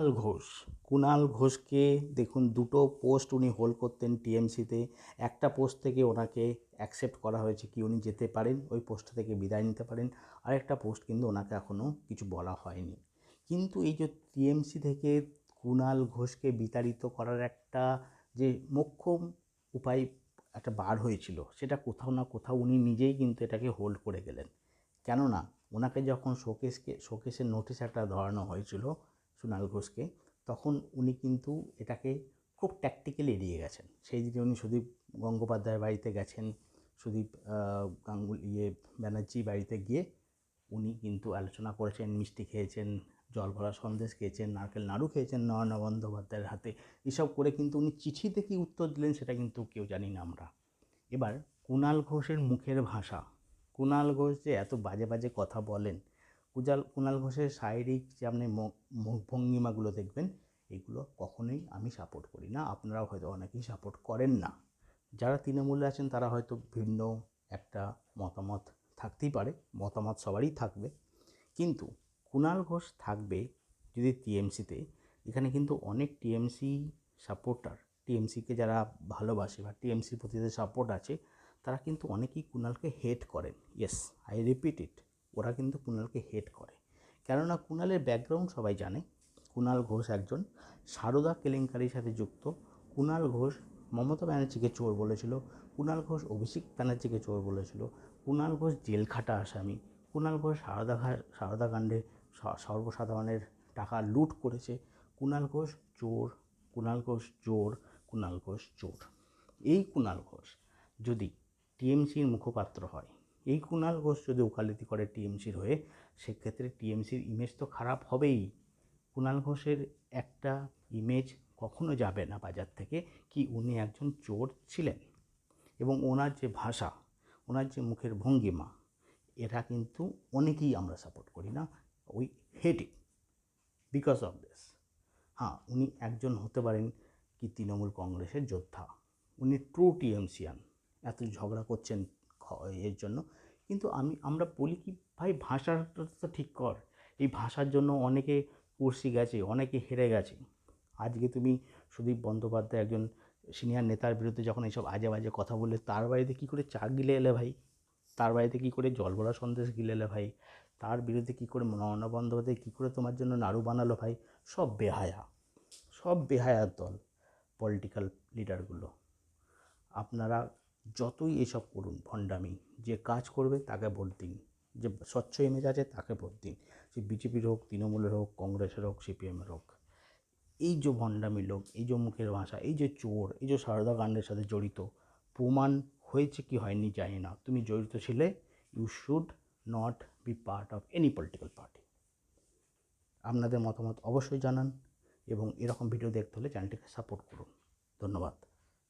কুণাল ঘোষ। কুণাল ঘোষকে দেখুন, দুটো পোস্ট উনি হোল্ড করতেন টিএমসিতে একটা পোস্ট থেকে ওনাকে অ্যাকসেপ্ট করা হয়েছে কি উনি যেতে পারেন, ওই পোস্ট থেকে বিদায় নিতে পারেন। আরেকটা পোস্ট কিন্তু ওনাকে এখনও কিছু বলা হয়নি। কিন্তু এই যে টিএমসি থেকে কুণাল ঘোষকে বিতাড়িত করার একটা যে মোক্ষম উপায় একটা বার হয়েছিল, সেটা কোথাও না কোথাও উনি নিজেই কিন্তু এটাকে হোল্ড করে গেলেন। কেননা, ওনাকে যখন শোকেসকে শোকেসের নোটিশ একটা ধরানো হয়েছিল সুনাল ঘোষকে, তখন উনি কিন্তু এটাকে খুব ট্যাকটিক্যালি এড়িয়ে গেছেন। সেই দিকে উনি সুদীপ গঙ্গোপাধ্যায়ের বাড়িতে গেছেন, সুদীপ গাঙ্গুল ইয়ে ব্যানার্জি বাড়িতে গিয়ে উনি কিন্তু আলোচনা করেছেন, মিষ্টি খেয়েছেন, জল ভরা সন্দেশ খেয়েছেন, নারকেল নাড়ু খেয়েছেন, নয়না বন্দ্যোপাধ্যায়ের হাতে। এসব করে কিন্তু উনি চিঠিতে কি উত্তর দিলেন সেটা কিন্তু কেউ জানি না আমরা। এবার কুণাল ঘোষের মুখের ভাষা কুণাল ঘোষ যে এত বাজে বাজে কথা বলেন কুজাল কুণাল ঘোষের শারীরিক যে আপনি মুখ ভঙ্গিমাগুলো দেখবেন, এগুলো কখনোই আমি সাপোর্ট করি না। আপনারাও হয়তো অনেকেই সাপোর্ট করেন না। যারা তৃণমূলে আছেন, তারা হয়তো ভিন্ন একটা মতামত থাকতেই পারে, মতামত সবারই থাকবে। কিন্তু কুণাল ঘোষ থাকবে যদি টিএমসিতে এখানে কিন্তু অনেক টিএমসি সাপোর্টার টিএমসিকে যারা ভালোবাসে বা টিএমসির প্রতি সাপোর্ট আছে, তারা কিন্তু অনেকেই কুণালকে হেট করেন। ইয়েস আই রিপিট ইট ওরা কিন্তু কুণালকে হেট করে। কেননা কুণালের ব্যাকগ্রাউন্ড সবাই জানে, কুণাল ঘোষ একজন, সারদা কেলেঙ্কারির সাথে যুক্ত, কুণাল ঘোষ মমতা ব্যানার্জিকে চোর বলেছিল, কুণাল ঘোষ অভিষেক ব্যানার্জিকে চোর বলেছিল, কুণাল ঘোষ জেল খাটা আসামি, কুণাল ঘোষ সারদা সারদা কাণ্ডে সর্বসাধারণের টাকা লুট করেছে, কুণাল ঘোষ চোর, কুণাল ঘোষ চোর, কুণাল ঘোষ চোর। এই কুণাল ঘোষ যদি টিএমসির মুখপাত্র হয় এই কুণাল ঘোষ যদি ওকালতি করে টিএমসির হয়ে, সেক্ষেত্রে টিএমসির ইমেজ তো খারাপ হবেই। কুণাল ঘোষের একটা ইমেজ কখনো যাবে না বাজার থেকে কি উনি একজন চোর ছিলেন? এবং ওনার যে ভাষা, ওনার যে মুখের ভঙ্গিমা, এটা কিন্তু অনেকেই আমরা সাপোর্ট করি না ওই হেট বিকজ অফ দিস হ্যাঁ উনি একজন হতে পারেন কি তৃণমূল কংগ্রেসের যোদ্ধা, উনি ট্রু টিএমসিয়ান এত ঝগড়া করছেন এর জন্য। কিন্তু আমি, আমরা বলি কি, ভাই, ভাষাটা তো ঠিক কর। এই ভাষার জন্য অনেকে কুর্সি গেছে, অনেকে হেরে গেছে। আজকে তুমি সুদীপ বন্দ্যোপাধ্যায় একজন সিনিয়র নেতার বিরুদ্ধে যখন এইসব আজে বাজে কথা বললে, তার বাড়িতে কী করে চা গিলে এলে ভাই? তার বাড়িতে কী করে জল ভরা সন্দেশ গিলে এলে ভাই? তার বিরুদ্ধে কী করে নয়না বন্দ্যোপাধ্যায়, কী করে তোমার জন্য নাড়ু বানালো ভাই? সব বেহায়া। সব বেহায়ার দল পলিটিক্যাল লিডারগুলো আপনারা যতই এসব করুন ভণ্ডামি, যে কাজ করবে তাকে ভোট দিন, যে স্বচ্ছ ইমেজ আছে তাকে ভোট দিন, সে বিজেপির হোক, তৃণমূলের হোক, কংগ্রেসের হোক, সিপিএমের হোক। এই যে ভণ্ডামি লোক, এই যে মুখের ভাষা, এই যে চোর, এই যে সারদা কাণ্ডের সাথে জড়িত, প্রমাণ হয়েছে কি হয়নি জানি না। তুমি জড়িত ছিলে you should not be part of any political party আপনাদের মতামত অবশ্যই জানান এবং এরকম ভিডিও দেখতে হলে চ্যানেলটিকে সাপোর্ট করুন। ধন্যবাদ।